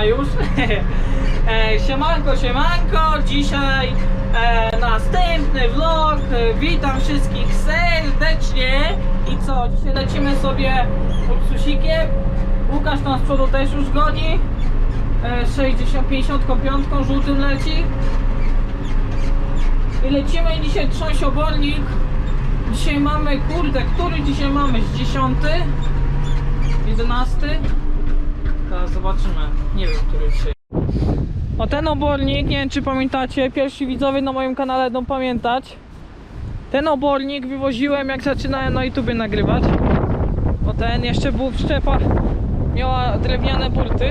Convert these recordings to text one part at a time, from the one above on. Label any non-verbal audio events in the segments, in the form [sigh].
dobra już [laughs] e, Siemanko, siemanko, dzisiaj e, następny vlog, e, witam wszystkich serdecznie I co, dzisiaj lecimy sobie ursusikiem Łukasz tam z przodu też już goni e, 60, 55 żółtym leci i lecimy dzisiaj trząść obornik. Dzisiaj mamy, kurde, który dzisiaj mamy? Z 10? 11? Zobaczymy. Nie wiem, który dzisiaj. O ten obornik, nie wiem czy pamiętacie, pierwsi widzowie na moim kanale będą pamiętać. Ten obornik wywoziłem jak zaczynałem na YouTubie nagrywać. Bo ten jeszcze był w szczepach, miała drewniane burty.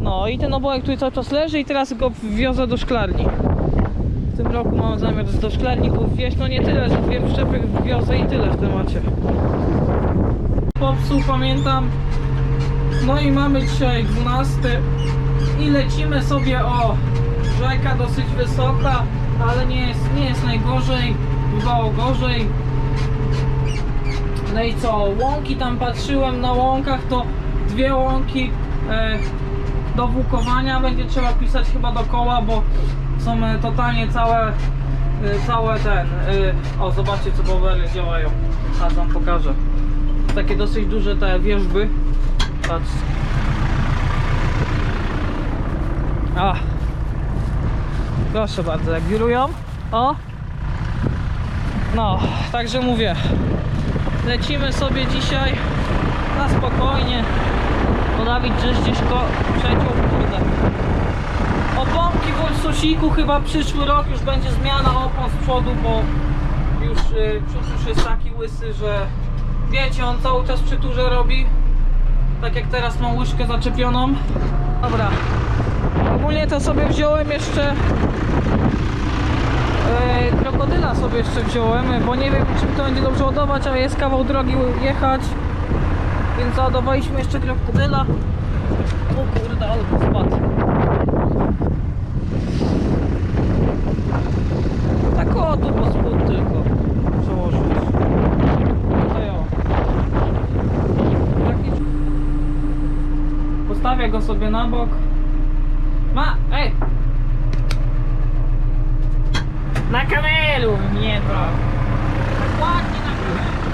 No i ten obojek tutaj cały czas leży i teraz go wiozę do szklarni. W tym roku mam zamiar do szklarników wieźć, no nie tyle, że dwie przyczepy wiozę i tyle w temacie. Popsuł, pamiętam. No i mamy dzisiaj 12 i lecimy sobie o rzeka dosyć wysoka, ale nie jest, nie jest najgorzej, bywało gorzej. No i co, łąki tam patrzyłem na łąkach, to dwie łąki e, do włókowania będzie trzeba pisać chyba do koła, bo są e, totalnie całe, e, całe ten, e, o zobaczcie co bowery działają, a wam pokażę. Takie dosyć duże te wierzby, patrzcie. A, proszę bardzo, jak wirują, o, no, także mówię, lecimy sobie dzisiaj na spokojnie, bo Dawid gdzieś gdzieś ko przeciął, kurde. Oponki w Ursusiku chyba przyszły rok już będzie zmiana opon z przodu, bo już y, już jest taki łysy, że wiecie, on cały czas przy turze robi. Tak jak teraz mam łyżkę zaczepioną. Dobra. Ogólnie to sobie wziąłem jeszcze e, krokodyla sobie jeszcze wziąłem, bo nie wiem czym to będzie dobrze ładować, a jest kawał drogi jechać. Więc załadowaliśmy jeszcze krokodyla. O kurde, ale spadł. Tak o, tu po spód tylko przełożyć. Tutaj o. Taki... Postawię go sobie na bok. Ma, ej! Na kamelu mnie to. Ładnie na kamelu.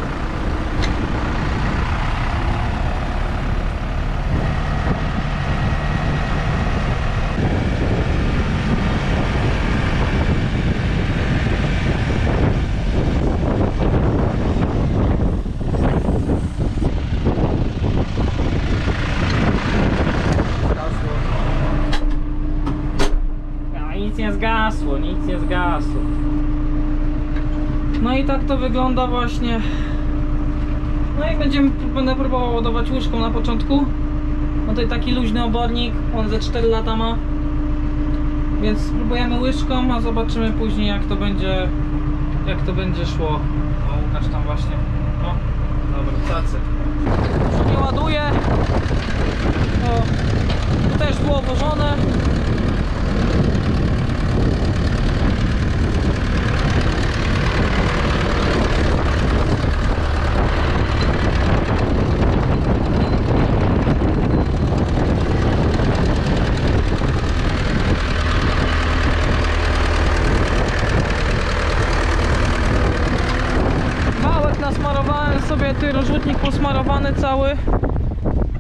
A nic nie zgasło, nic nie zgasło. No i tak to wygląda właśnie. No i będziemy, będę próbował ładować łyżką na początku. No tutaj taki luźny obornik, on ze 4 lata ma. Więc spróbujemy łyżką, a zobaczymy później jak to będzie, jak to będzie szło. O, Łukasz tam właśnie. O, dobra. Już nie ładuje. O, tu też było włożone. Małek nasmarowałem sobie, ty rozrzutnik posmarowany cały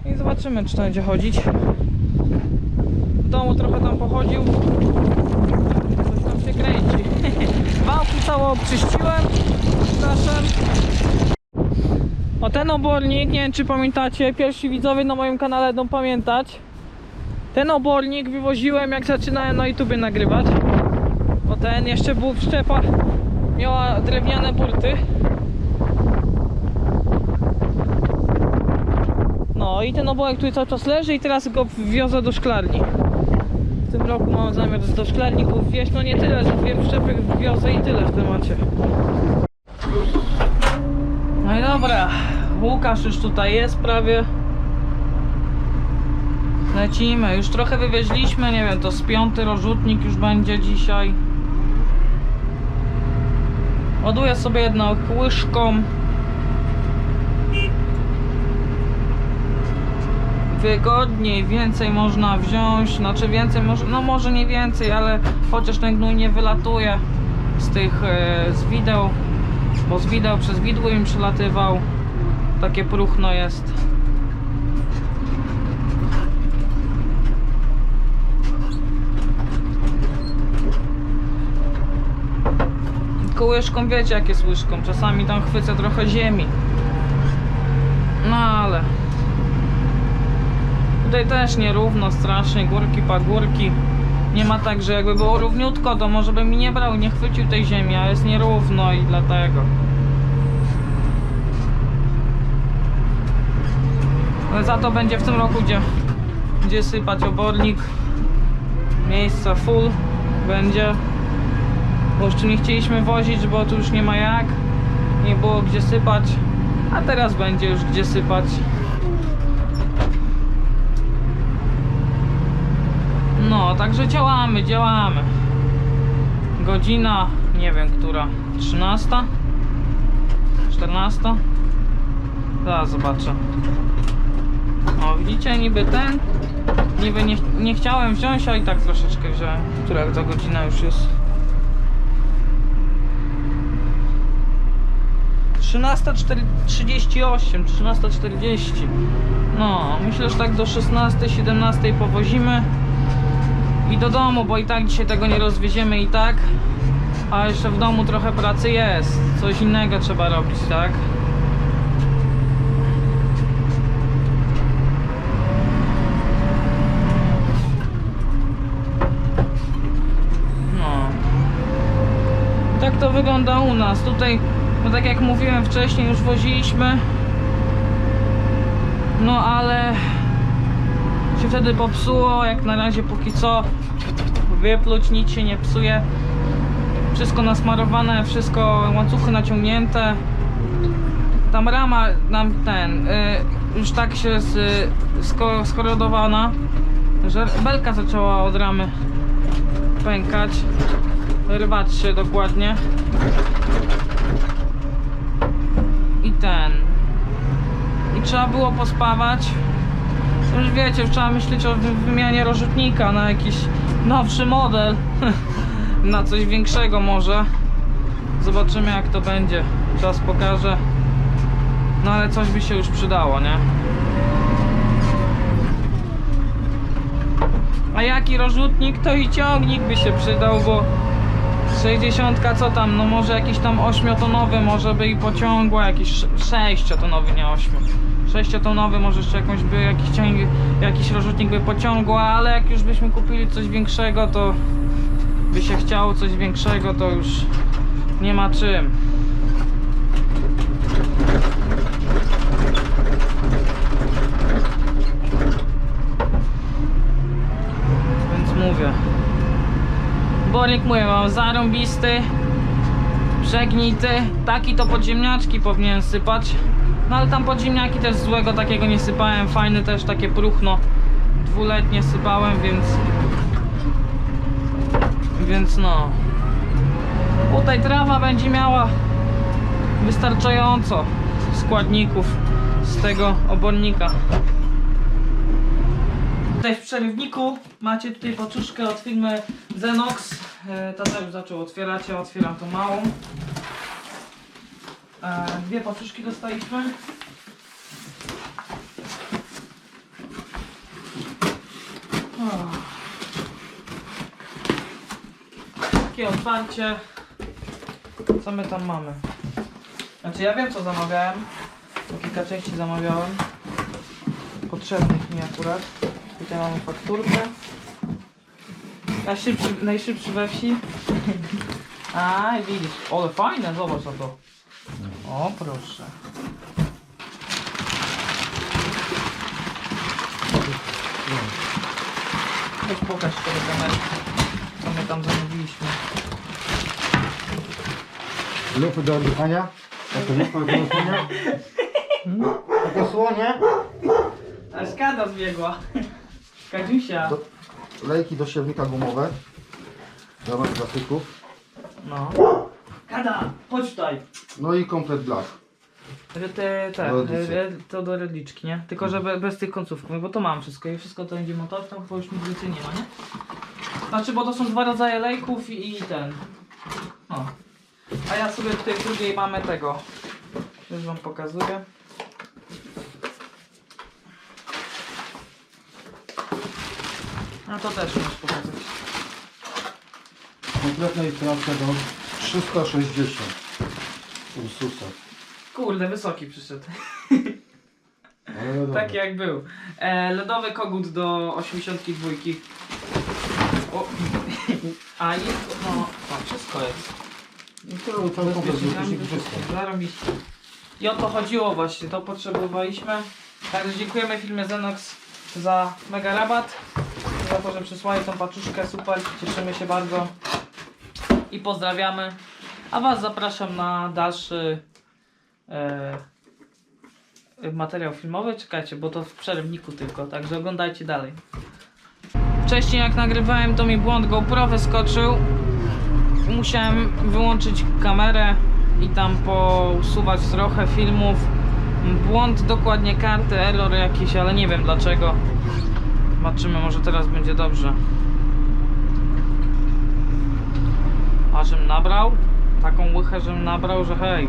i zobaczymy czy to będzie chodzić. W domu trochę tam pochodził. Coś tam się kręci. [laughs] Wałki całe obczyściłem. Przepraszam. O ten obornik, nie wiem czy pamiętacie, pierwsi widzowie na moim kanale będą pamiętać. Ten obornik wywoziłem jak zaczynałem na YouTubie nagrywać. Bo ten jeszcze był w szczepach, miała drewniane burty. No i ten obojek tutaj cały czas leży i teraz go wiozę do szklarni. W tym roku mam zamiar do szklarników wieźć, no nie tyle, że dwie przyczepy wiozę i tyle w temacie. No i dobra, Łukasz już tutaj jest prawie. Lecimy, już trochę wywieźliśmy, nie wiem, to z piąty rozrzutnik już będzie dzisiaj. Ładuję sobie jedną łyżką. Wygodniej, więcej można wziąć, znaczy więcej, może, no może nie więcej, ale chociaż ten gnój nie wylatuje z tych, e, z wideł, bo z wideł przez widły im przylatywał. Takie próchno jest. Tylko łyżką wiecie jak jest łyżką. Czasami tam chwycę trochę ziemi. No ale. Tutaj też nierówno, strasznie, górki, pagórki. Nie ma tak, że jakby było równiutko, to może by mi nie brał, nie chwycił tej ziemi, a jest nierówno i dlatego. Ale za to będzie w tym roku, gdzie, gdzie sypać obornik. Miejsca full będzie. Bo jeszcze nie chcieliśmy wozić, bo tu już nie ma jak. Nie było gdzie sypać. A teraz będzie już gdzie sypać. No, także działamy, działamy. Godzina, nie wiem która, 13? 14? Zaraz zobaczę. O, widzicie, niby ten. Niby nie, nie chciałem wziąć, a i tak troszeczkę wziąłem. Która ta godzina już jest? 13.38, 13.40. No, myślę, że tak do 16-17 powozimy i do domu, bo i tak dzisiaj tego nie rozwieziemy i tak. A jeszcze w domu trochę pracy jest. Coś innego trzeba robić, tak? No. Tak to wygląda u nas. Tutaj, no tak jak mówiłem wcześniej, już woziliśmy. No ale się wtedy popsuło, jak na razie póki co wypluć, nic się nie psuje. Wszystko nasmarowane, wszystko łańcuchy naciągnięte. Tam rama nam ten, y, już tak się z, sko, skorodowana, że belka zaczęła od ramy pękać, rwać się dokładnie. I ten. I trzeba było pospawać. Już wiecie, już trzeba myśleć o wy- wymianie rozrzutnika na jakiś nowszy model. [laughs] na coś większego może. Zobaczymy jak to będzie. Czas pokaże. No ale coś by się już przydało, nie? A jaki rozrzutnik to i ciągnik by się przydał, bo 60 co tam, no może jakiś tam 8-tonowy może by i pociągło, jakiś 6-tonowy, nie 8. 6-tonowy może jeszcze jakąś by jakiś ciąg, jakiś rozrzutnik by pociągło, ale jak już byśmy kupili coś większego, to by się chciało coś większego, to już nie ma czym. Więc mówię. Bornik mówię, mam zarąbisty, przegnity. Taki to podziemniaczki powinien sypać. No ale tam podziemniaki też złego takiego nie sypałem. Fajny też takie próchno. Dwuletnie sypałem, więc... Więc no. Tutaj trawa będzie miała wystarczająco składników z tego obornika. Tutaj w przerywniku macie tutaj paczuszkę od firmy Zenox. E, Tata już zaczął otwierać, ja otwieram tą małą. Dwie paczuszki dostaliśmy. O. Takie otwarcie. Co my tam mamy? Znaczy ja wiem co zamawiałem. Bo kilka części zamawiałem. Potrzebnych mi akurat. Tutaj mamy fakturkę. Najszybszy, najszybszy we wsi. [laughs] A, widzisz. Ale fajne, zobacz na to. O, proszę. Weź pokaż tego kamerę, co my tam zamówiliśmy. Lupy do oddychania. Takie lupy do oddychania. Takie słonie. Aż kada zbiegła. Kadziusia. Do, lejki do siewnika gumowe. Zamiast plastików. No. Kada, chodź tutaj. No i komplet blach. Że te, re, to do redliczki, nie? Tylko, że be, bez tych końcówków, no bo to mam wszystko i wszystko to będzie montować, tam chyba już nic więcej nie ma, nie? Znaczy, bo to są dwa rodzaje lejków i, i ten. O. A ja sobie w tej drugiej mamy tego. Już wam pokazuję. No to też możesz pokazać. Kompletna instalacja do 360 Ursusa. Kurde, wysoki przyszedł. Ale dobra. Tak jak był. E, lodowy kogut do 82. O, a jest, no, o, wszystko jest. No to cały komplet Bezpiecznikami, do wszystko. Zarobiście. I o to chodziło właśnie, to potrzebowaliśmy. Także dziękujemy firmie Zenox za mega rabat. Za to, że przysłali tą paczuszkę, super, cieszymy się bardzo. I pozdrawiamy. A Was zapraszam na dalszy e, materiał filmowy. Czekajcie, bo to w przerywniku tylko, także oglądajcie dalej. Wcześniej jak nagrywałem, to mi błąd GoPro wyskoczył musiałem wyłączyć kamerę i tam pousuwać trochę filmów. Błąd dokładnie karty, error jakiś, ale nie wiem dlaczego. Zobaczymy, może teraz będzie dobrze. A żem nabrał? Taką łychę, żem nabrał, że hej.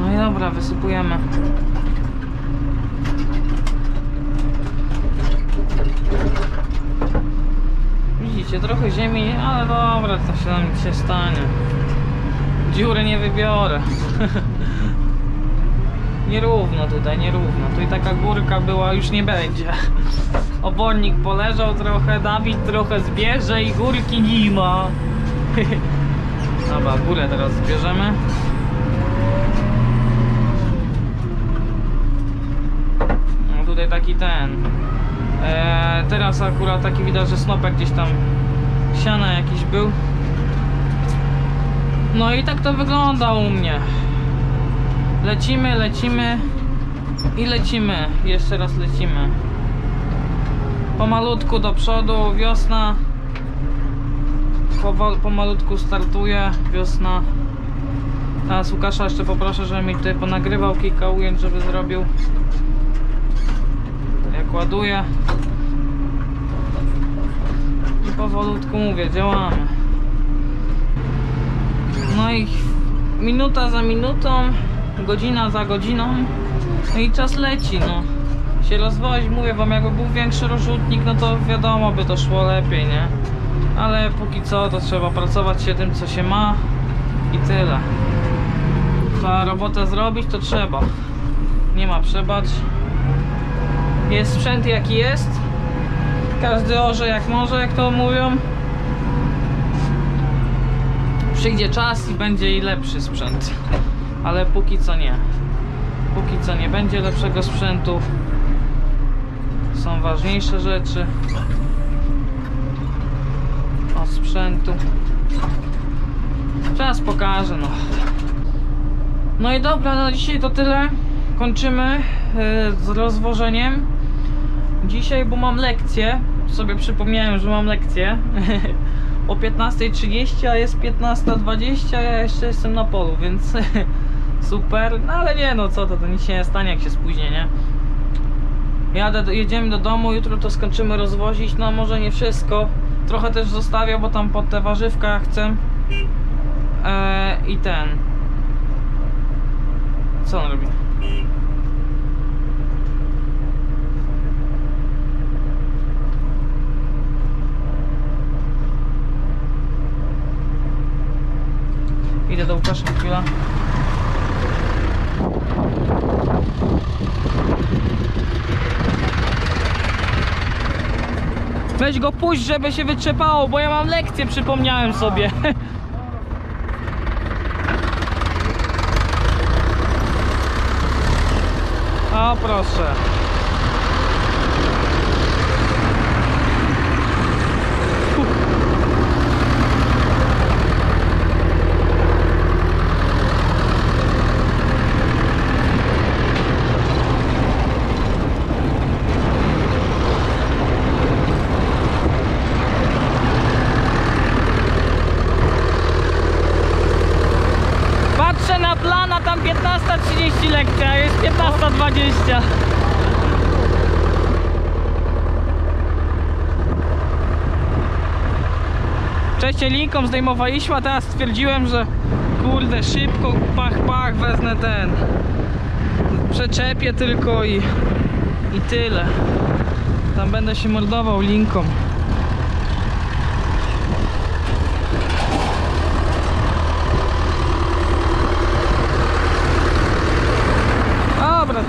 No i dobra, wysypujemy. Widzicie, trochę ziemi, ale dobra, to się nam nie stanie. Dziury nie wybiorę. [laughs] nierówno tutaj, nierówno. Tu i taka górka była, już nie będzie. [laughs] Obornik poleżał trochę, Dawid trochę zbierze i górki nie ma. [laughs] Dobra, górę teraz zbierzemy. No tutaj taki ten. Eee, teraz akurat taki widać, że snopek gdzieś tam siana jakiś był. No i tak to wygląda u mnie. Lecimy, lecimy i lecimy. Jeszcze raz lecimy. Pomalutku do przodu, wiosna. Powol, pomalutku startuje wiosna. Teraz Łukasza jeszcze poproszę, żeby mi tutaj ponagrywał kilka ujęć, żeby zrobił. Jak ładuję. I powolutku mówię, działamy. No i minuta za minutą, godzina za godziną. No i czas leci, no. Się rozwozi, mówię wam, jakby był większy rozrzutnik, no to wiadomo, by to szło lepiej, nie? Ale póki co, to trzeba pracować się tym, co się ma i tyle. Trzeba robotę zrobić, to trzeba. Nie ma przebacz. Jest sprzęt jaki jest. Każdy orze jak może, jak to mówią. Przyjdzie czas i będzie i lepszy sprzęt. Ale póki co nie. Póki co nie będzie lepszego sprzętu. Są ważniejsze rzeczy. Od sprzętu. Czas pokaże, no. No i dobra, na dzisiaj to tyle. Kończymy yy, z rozwożeniem. Dzisiaj, bo mam lekcję. Sobie przypomniałem, że mam lekcję. [laughs] o 15.30, a jest 15.20, a ja jeszcze jestem na polu, więc [laughs] super. No ale nie no, co to, to nic się nie stanie, jak się spóźnię, nie? Jadę, jedziemy do domu, jutro to skończymy rozwozić, no może nie wszystko. Trochę też zostawię, bo tam pod te warzywka chcę. Eee, I ten. Co on robi? Idę do Łukasza chwila. Go puść, żeby się wytrzepało, bo ja mam lekcję, przypomniałem sobie. [laughs] O proszę. Linką zdejmowaliśmy, a teraz stwierdziłem, że kurde szybko, pach pach, wezmę ten. Przeczepię tylko i, i tyle. Tam będę się mordował linką. Dobra.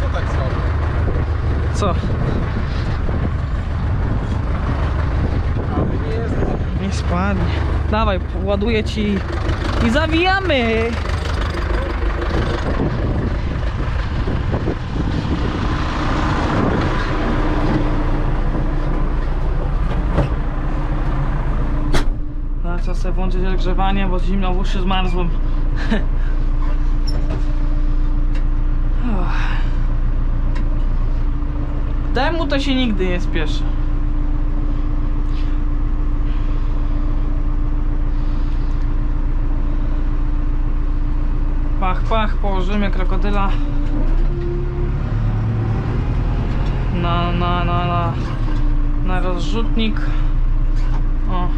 Co tak słabo? Co? Ale nie jest. Nie spadnie. Dawaj, ładuję ci i zawijamy. No, trzeba sobie włączyć rozgrzewanie, bo zimno w uszy zmarzłem. [laughs] Temu to się nigdy nie spieszy. Pach, pach, położymy krokodyla na, na, na, na, na rozrzutnik. O.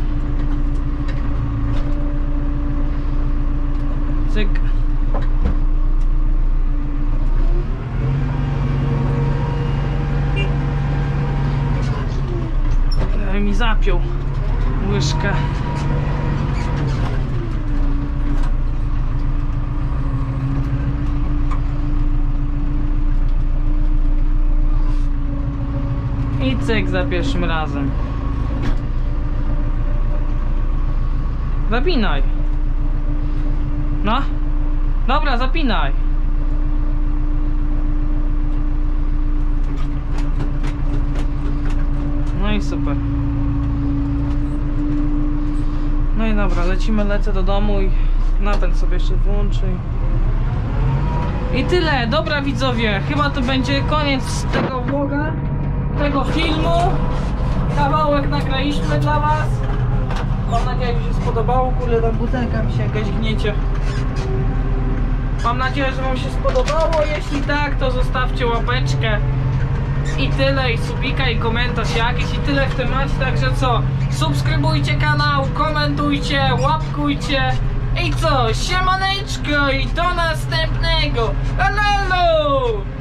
Cyk. Mi zapiął łyżkę. I cyk za pierwszym razem. Zapinaj. No. Dobra, zapinaj. No i super. No i dobra, lecimy, lecę do domu i napęd sobie jeszcze włączy. I tyle, dobra widzowie, chyba to będzie koniec tego vloga, tego filmu. Kawałek nagraliśmy dla was. Mam nadzieję, że się spodobało. Kurde, tam butelka mi się jakaś gniecie. Mam nadzieję, że wam się spodobało. Jeśli tak, to zostawcie łapeczkę. I tyle, i subika, i komentarz jakiś, i tyle w temacie. Także co? Subskrybujcie kanał, komentujcie, łapkujcie. I co? Siemaneczko i do następnego. Hello!